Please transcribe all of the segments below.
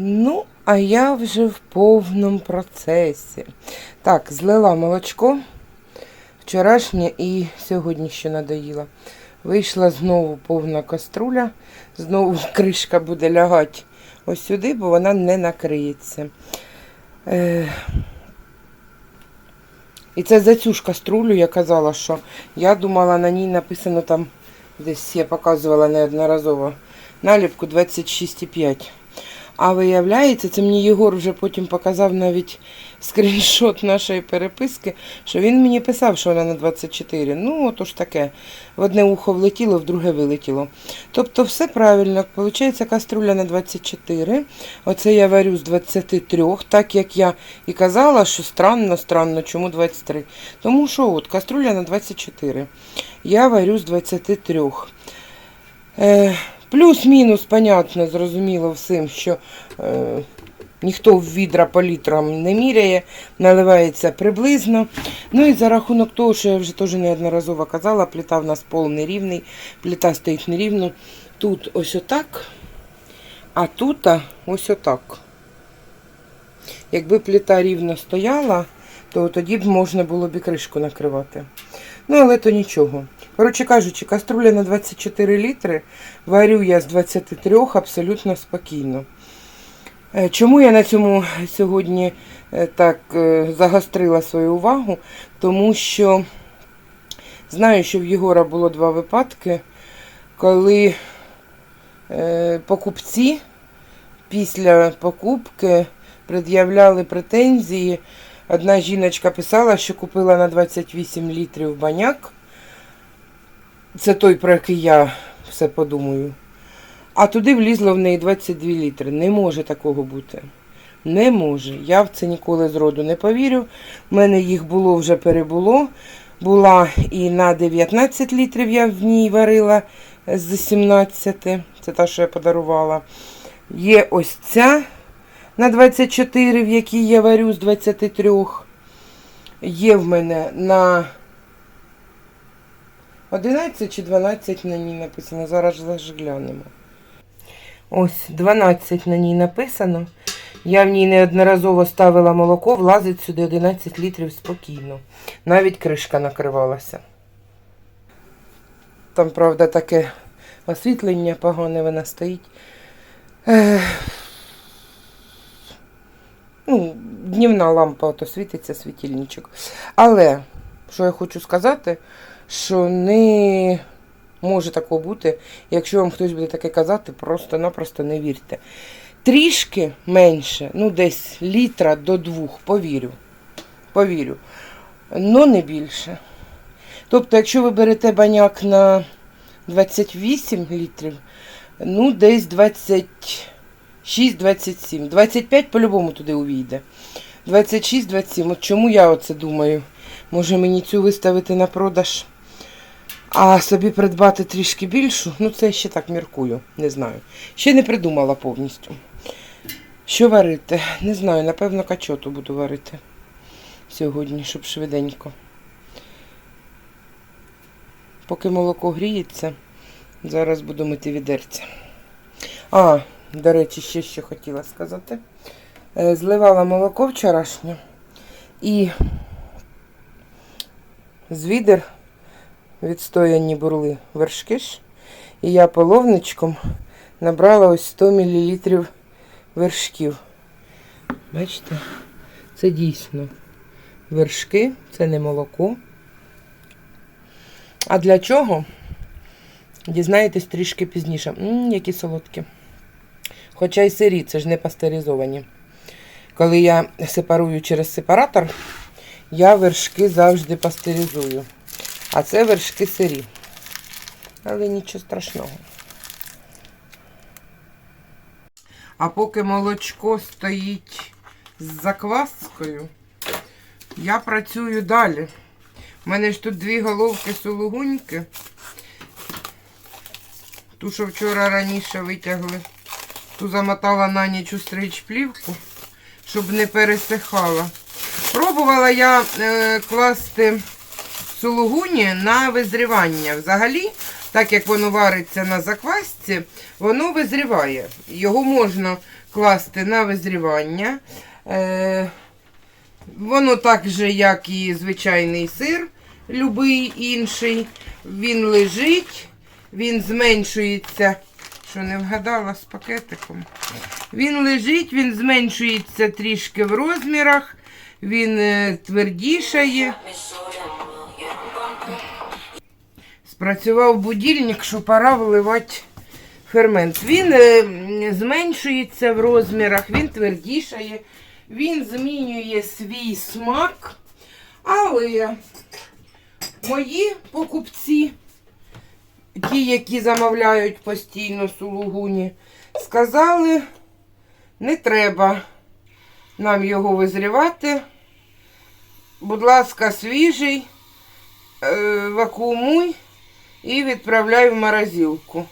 Ну, а я вже в повному процесі. Так, злила молочко вчорашнє і сьогодні ще надоїла. Вийшла знову повна каструля, знову кришка буде лягати ось сюди, бо вона не накриється. Е... І це за цю ж каструлю я казала, що я думала, на ній написано там, десь я показувала неодноразово, наліпку 26,5. А виявляється, це мені Єгор вже потім показав навіть скріншот нашої переписки, що він мені писав, що вона на 24. Ну, отож таке. В одне ухо влетіло, в друге вилетіло. Тобто все правильно. Получається каструля на 24. Оце я варю з 23, так як я і казала, що странно, странно, чому 23. Тому що от каструля на 24. Я варю з 23. Е, Плюс-мінус, понятно, зрозуміло всім, що е, ніхто в відра по літрам не міряє, наливається приблизно. Ну і за рахунок того, що я вже теж неодноразово казала, плита в нас пол нерівний, плита стоїть нерівно. Тут ось отак, а тут ось отак. Якби плита рівно стояла, то тоді б можна було б і кришку накривати. Ну, але то нічого. Коротше кажучи, каструля на 24 літри, варю я з 23 абсолютно спокійно. Е, Чому я на цьому сьогодні е, так е, загострила свою увагу? Тому що знаю, що в Єгора було два випадки, коли покупці після покупки пред'являли претензії. Одна жіночка писала, що купила на 28 літрів баняк. Це той, про який я все подумаю. А туди влізло в неї 22 літри. Не може такого бути. Не може. Я в це ніколи зроду не повірю. У мене їх було вже перебуло. Була і на 19 літрів я в ній варила з 17. Це та, що я подарувала. Є ось ця на 24, в якій я варю з 23. Є в мене на 11 чи 12 на ній написано. Зараз ж глянемо. Ось 12 на ній написано. Я в ній неодноразово ставила молоко, влазить сюди 11 літрів спокійно. Навіть кришка накривалася. Там, правда, таке освітлення погане вона стоїть. Ех. Ну, днівна лампа ото світиться, світильничок. Але, що я хочу сказати, що не може такого бути, якщо вам хтось буде таке казати, просто-напросто не вірте. Трішки менше, ну десь літра до двох, повірю. Повірю. Ну не більше. Тобто, якщо ви берете баняк на 28 літрів, ну десь 26-27. 25 по-любому туди увійде. 26-27. От чому я оце думаю? Може мені цю виставити на продаж, а собі придбати трішки більшу? Ну, це ще так міркую, не знаю. Ще не придумала повністю. Що варити? Не знаю, напевно, качоту буду варити сьогодні, щоб швиденько. Поки молоко гріється, зараз буду мити відерця. А, до речі, ще що хотіла сказати. Е, Зливала молоко вчорашнє і з відер відстояні бурли вершки ж. І я половничком набрала ось 100 мл вершків. Бачите, це дійсно вершки, це не молоко. А для чого? Дізнаєтесь трішки пізніше. М, які солодкі. Хоча й сирі, це ж не пастеризовані. Коли я сепарую через сепаратор, я вершки завжди пастеризую. А це вершки сирі. Але нічого страшного. А поки молочко стоїть з закваскою, я працюю далі. У мене ж тут дві головки сулугуньки. Ту, що вчора раніше витягли, ту замотала на ніч у стрич плівку. щоб не пересихала. Пробувала я е, класти сулугуні на визрівання. Взагалі, так як воно вариться на заквасці, воно визріває. Його можна класти на визрівання. Е, воно так же, як і звичайний сир, любий інший. Він лежить, він зменшується. Що не вгадала з пакетиком. Він лежить, він зменшується трішки в розмірах, він е, твердішає. Спрацював будильник, що пора вливати фермент. Він е, зменшується в розмірах, він твердішає, він змінює свій смак. Але мої покупці, ті, які замовляють постійно сулугуні, сказали, не треба нам його визрівати. Будь ласка, свіжий, е, вакуумуй і відправляй в морозилку.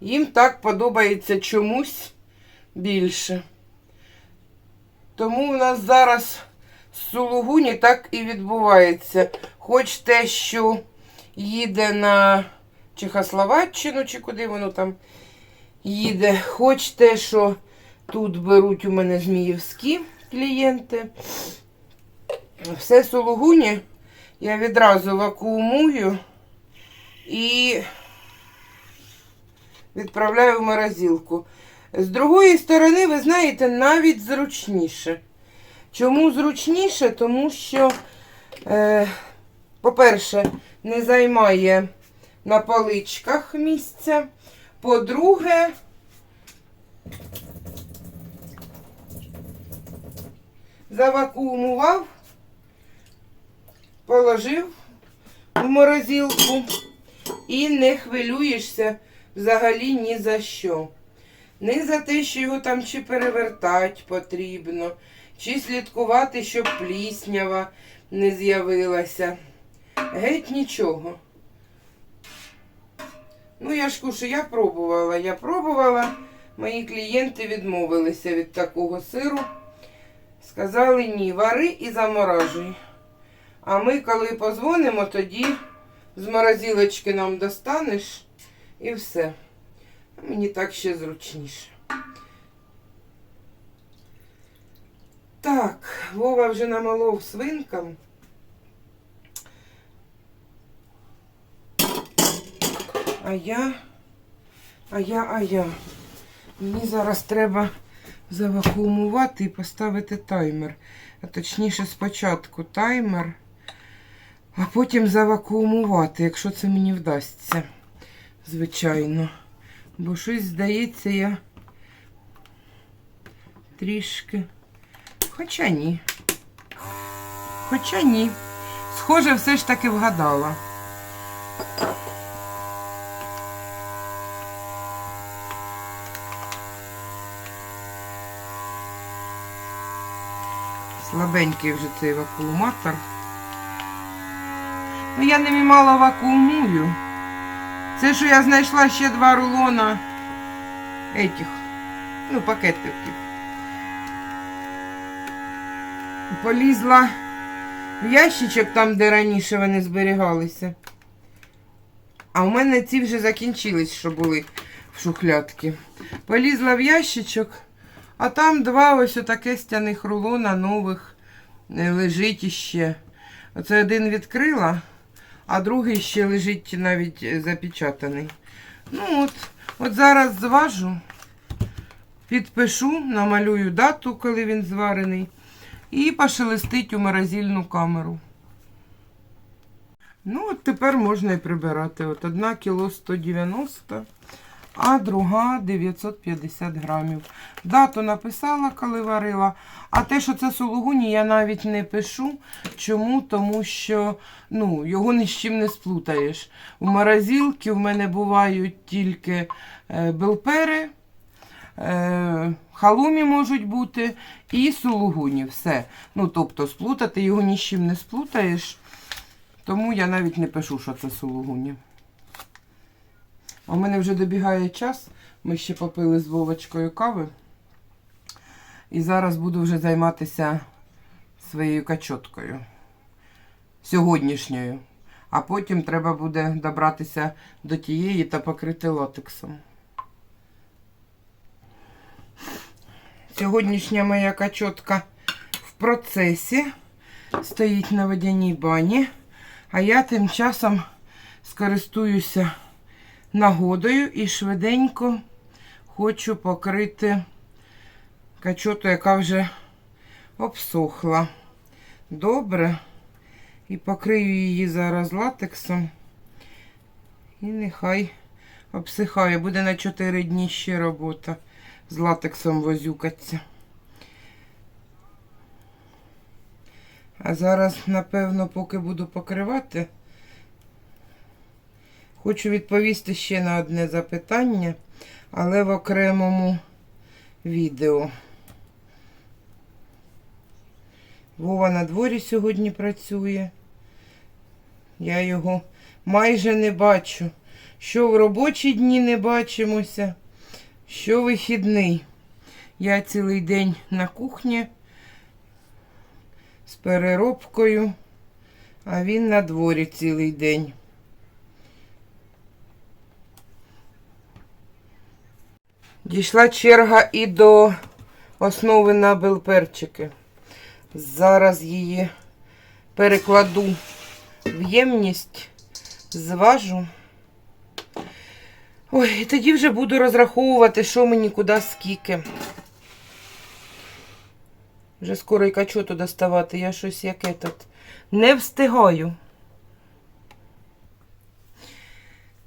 Їм так подобається чомусь більше. Тому в нас зараз з Сулугуні так і відбувається. Хоч те, що їде на Чехословаччину, чи куди воно там їде, хоч те, що тут беруть у мене зміївські клієнти. Все сулугуні я відразу вакуумую і відправляю в морозилку. З другої сторони, ви знаєте, навіть зручніше. Чому зручніше? Тому що, е, по-перше, не займає на поличках місця. По-друге, завакуумував, положив в морозилку і не хвилюєшся взагалі ні за що. Не за те, що його там чи перевертати потрібно, чи слідкувати, щоб пліснява не з'явилася. Геть нічого. Ну, я ж кушу, я пробувала, я пробувала. Мої клієнти відмовилися від такого сиру. Сказали ні, вари і заморажуй. А ми, коли позвонимо, тоді з морозилочки нам достанеш і все. Мені так ще зручніше. Так, Вова вже намолов свинкам. А я, а я, а я. Мені зараз треба завакуумувати і поставити таймер. А точніше, спочатку таймер, а потім завакуумувати, якщо це мені вдасться. Звичайно. Бо щось, здається, я трішки. Хоча ні. Хоча ні. Схоже, все ж таки вгадала. Слабенький вже цей вакууматор. Ну, я не мало вакуумую. Це що я знайшла ще два рулона этих, ну, пакетиків. Полізла в ящичок там, де раніше вони зберігалися. А у мене ці вже закінчились, що були в шухлядці. Полізла в ящичок, а там два ось отаке стяних рулона нових е, лежить іще. Оце один відкрила, а другий ще лежить навіть е, запечатаний. Ну от, от зараз зважу, підпишу, намалюю дату, коли він зварений, і пошелестить у морозильну камеру. Ну, от тепер можна і прибирати. От 1 кіло 190, а друга 950 грамів. Дату написала, коли варила. А те, що це сулугуні, я навіть не пишу. Чому? Тому що ну, його ні з чим не сплутаєш. У морозилці в мене бувають тільки е, белпери, е, халумі можуть бути і сулугуні. Все. Ну, тобто, сплутати його ні з чим не сплутаєш. Тому я навіть не пишу, що це сулугуні. А в мене вже добігає час. Ми ще попили з Вовочкою кави. І зараз буду вже займатися своєю качоткою. Сьогоднішньою. А потім треба буде добратися до тієї та покрити латексом. Сьогоднішня моя качотка в процесі стоїть на водяній бані, а я тим часом скористуюся нагодою і швиденько хочу покрити качоту, яка вже обсохла. Добре. І покрию її зараз латексом. І нехай обсихає. Буде на 4 дні ще робота з латексом возюкаться. А зараз, напевно, поки буду покривати, хочу відповісти ще на одне запитання, але в окремому відео. Вова на дворі сьогодні працює. Я його майже не бачу. Що в робочі дні не бачимося, що вихідний. Я цілий день на кухні з переробкою, а він на дворі цілий день. Дійшла черга і до основи на белперчики. Зараз її перекладу в ємність, зважу. Ой, і тоді вже буду розраховувати, що мені куди скільки. Вже скоро і качоту доставати, я щось яке тут не встигаю.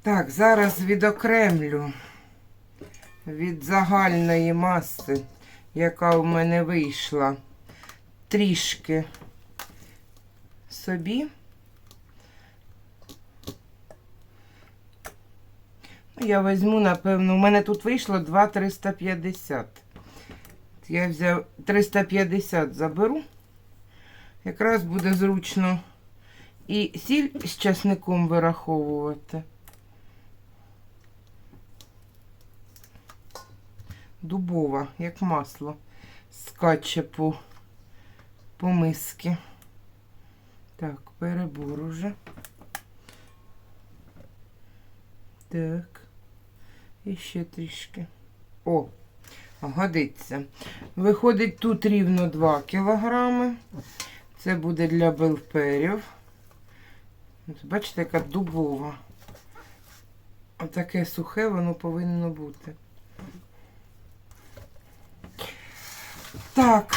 Так, зараз відокремлю від загальної маси, яка у мене вийшла, трішки собі. Ну, Я візьму, напевно, у мене тут вийшло 2,350. Я взяв 350 заберу. Якраз буде зручно і сіль з часником вираховувати. Дубова, як масло, скаче по, по миски. Так, перебор уже. Так. І ще трішки. О, годиться. Виходить тут рівно 2 кілограми. Це буде для белперів. Бачите, яка дубова. Отаке сухе воно повинно бути. Так.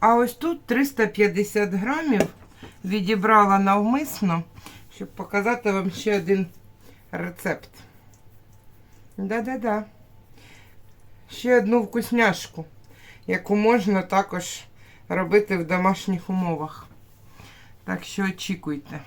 А ось тут 350 грамів відібрала навмисно, щоб показати вам ще один рецепт. Да-да-да. Ще одну вкусняшку, яку можна також робити в домашніх умовах. Так що очікуйте.